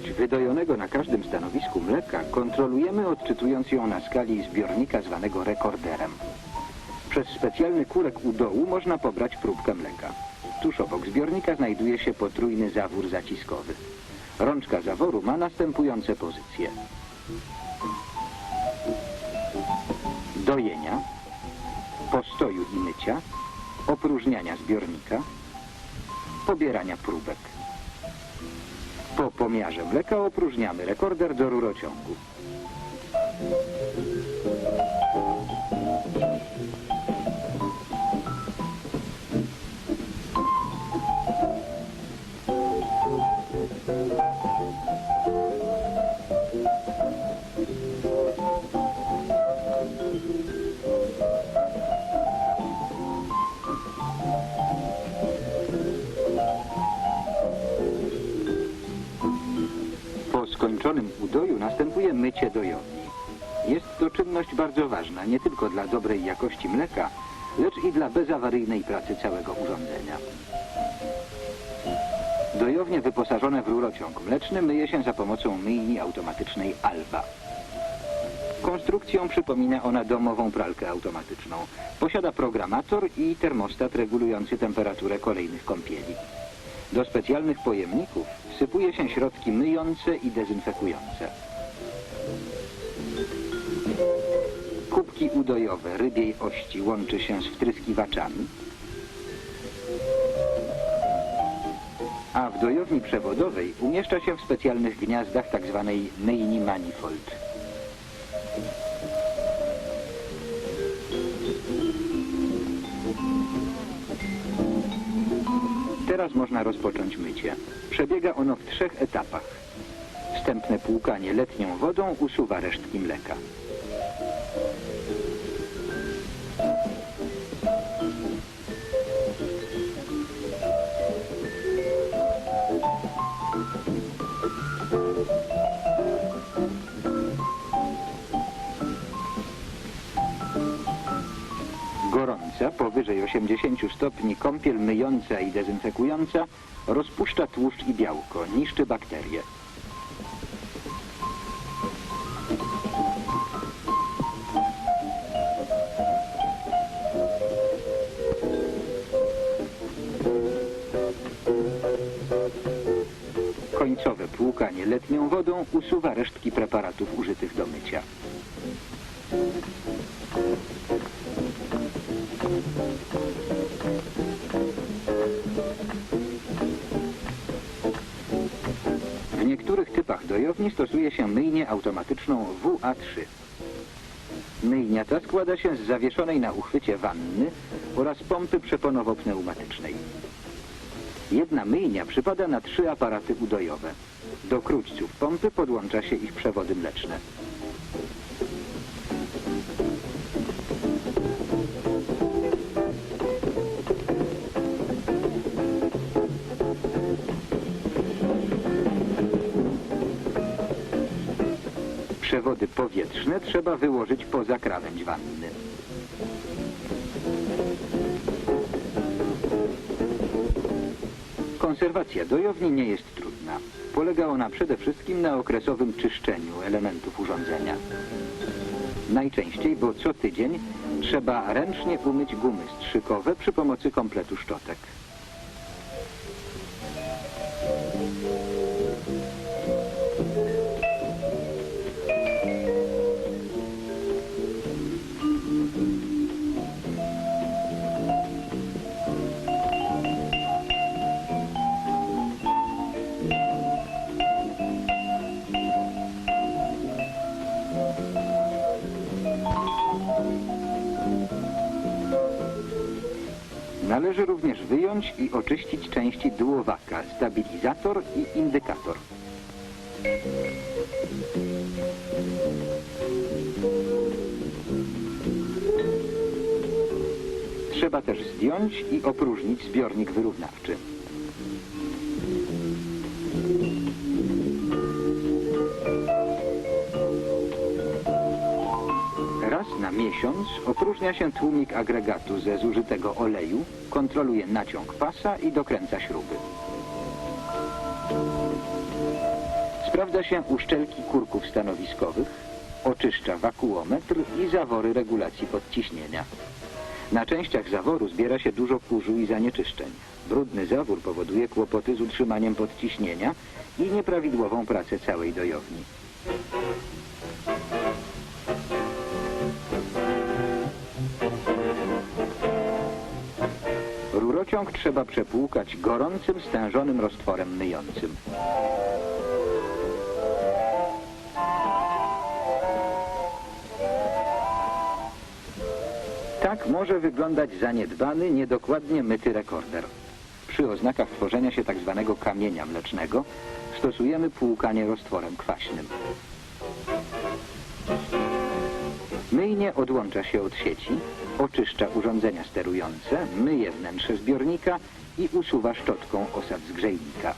wydojonego na każdym stanowisku mleka kontrolujemy odczytując ją na skali zbiornika zwanego rekorderem. Przez specjalny kulek u dołu można pobrać próbkę mleka. Tuż obok zbiornika znajduje się potrójny zawór zaciskowy. Rączka zaworu ma następujące pozycje. Dojenia, postoju i mycia, opróżniania zbiornika, pobierania próbek. Po pomiarze mleka opróżniamy rekorder do rurociągu. Mycie dojowni. Jest to czynność bardzo ważna nie tylko dla dobrej jakości mleka, lecz i dla bezawaryjnej pracy całego urządzenia. Dojownie wyposażone w rurociąg mleczny myje się za pomocą myjni automatycznej Alba. Konstrukcją przypomina ona domową pralkę automatyczną. Posiada programator i termostat regulujący temperaturę kolejnych kąpieli. Do specjalnych pojemników wsypuje się środki myjące i dezynfekujące. Kubki udojowe rybiej ości łączy się z wtryskiwaczami, a w dojowni przewodowej umieszcza się w specjalnych gniazdach tzw. myjni manifold. Teraz można rozpocząć mycie. Przebiega ono w trzech etapach. Wstępne płukanie letnią wodą usuwa resztki mleka. Gorąca, powyżej 80 stopni kąpiel myjąca i dezynfekująca rozpuszcza tłuszcz i białko, niszczy bakterie. Końcowe płukanie letnią wodą usuwa resztki preparatów użytych do mycia. Dojowni stosuje się myjnię automatyczną WA3. Myjnia ta składa się z zawieszonej na uchwycie wanny oraz pompy przeponowo-pneumatycznej. Jedna myjnia przypada na trzy aparaty udojowe. Do króćców pompy podłącza się ich przewody mleczne. Przewody powietrzne trzeba wyłożyć poza krawędź wanny. Konserwacja dojowni nie jest trudna. Polega ona przede wszystkim na okresowym czyszczeniu elementów urządzenia. Najczęściej, bo co tydzień, trzeba ręcznie umyć gumy strzykowe przy pomocy kompletu szczotek. Należy również wyjąć i oczyścić części duowaka, stabilizator i indykator. Trzeba też zdjąć i opróżnić zbiornik wyrównawczy. Miesiąc opróżnia się tłumik agregatu ze zużytego oleju, kontroluje naciąg pasa i dokręca śruby. Sprawdza się uszczelki kurków stanowiskowych, oczyszcza wakuometr i zawory regulacji podciśnienia. Na częściach zaworu zbiera się dużo kurzu i zanieczyszczeń. Brudny zawór powoduje kłopoty z utrzymaniem podciśnienia i nieprawidłową pracę całej dojowni. Rurociąg trzeba przepłukać gorącym, stężonym roztworem myjącym. Tak może wyglądać zaniedbany, niedokładnie myty rekorder. Przy oznakach tworzenia się tzw. kamienia mlecznego stosujemy płukanie roztworem kwaśnym. Myjnie odłącza się od sieci, oczyszcza urządzenia sterujące, myje wnętrze zbiornika i usuwa szczotką osad z grzejnika.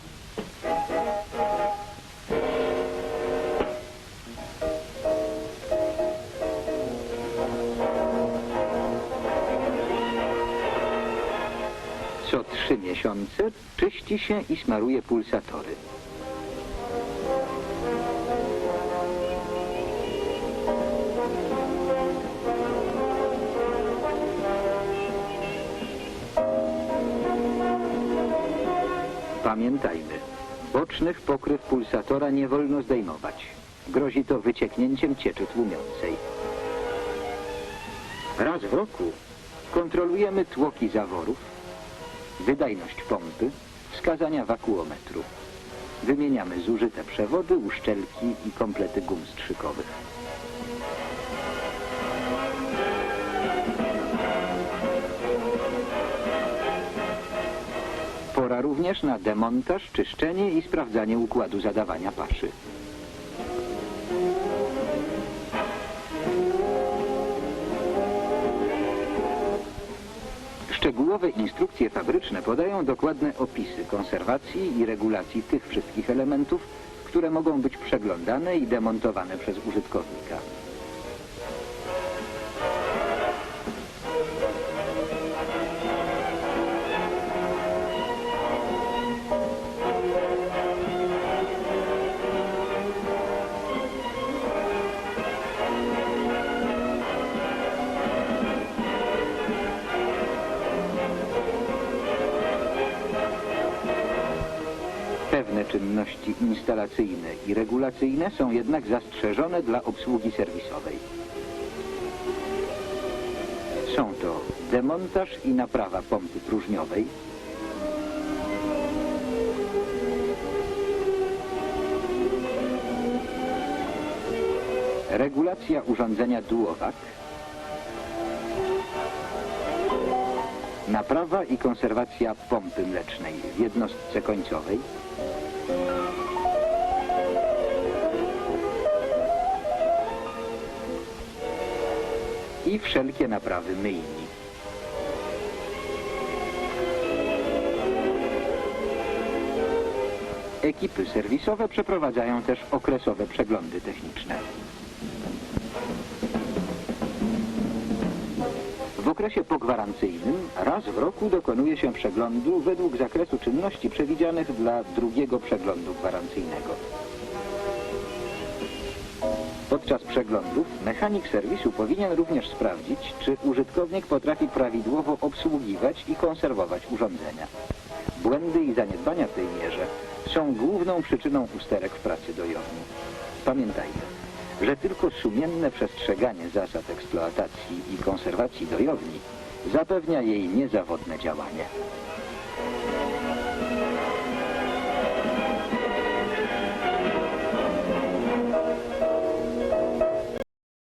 Co trzy miesiące czyści się i smaruje pulsatory. Pamiętajmy, bocznych pokryw pulsatora nie wolno zdejmować. Grozi to wycieknięciem cieczy tłumiącej. Raz w roku kontrolujemy tłoki zaworów, wydajność pompy, wskazania wakuometru. Wymieniamy zużyte przewody, uszczelki i komplety gum strzykowych. Pora również na demontaż, czyszczenie i sprawdzanie układu zadawania paszy. Szczegółowe instrukcje fabryczne podają dokładne opisy konserwacji i regulacji tych wszystkich elementów, które mogą być przeglądane i demontowane przez użytkownika. Instalacyjne i regulacyjne są jednak zastrzeżone dla obsługi serwisowej. Są to demontaż i naprawa pompy próżniowej, regulacja urządzenia duowak, naprawa i konserwacja pompy mlecznej w jednostce końcowej, i wszelkie naprawy myjni. Ekipy serwisowe przeprowadzają też okresowe przeglądy techniczne. W okresie pogwarancyjnym raz w roku dokonuje się przeglądu według zakresu czynności przewidzianych dla drugiego przeglądu gwarancyjnego. Podczas przeglądów mechanik serwisu powinien również sprawdzić, czy użytkownik potrafi prawidłowo obsługiwać i konserwować urządzenia. Błędy i zaniedbania w tej mierze są główną przyczyną usterek w pracy dojowni. Pamiętajmy, że tylko sumienne przestrzeganie zasad eksploatacji i konserwacji dojowni zapewnia jej niezawodne działanie.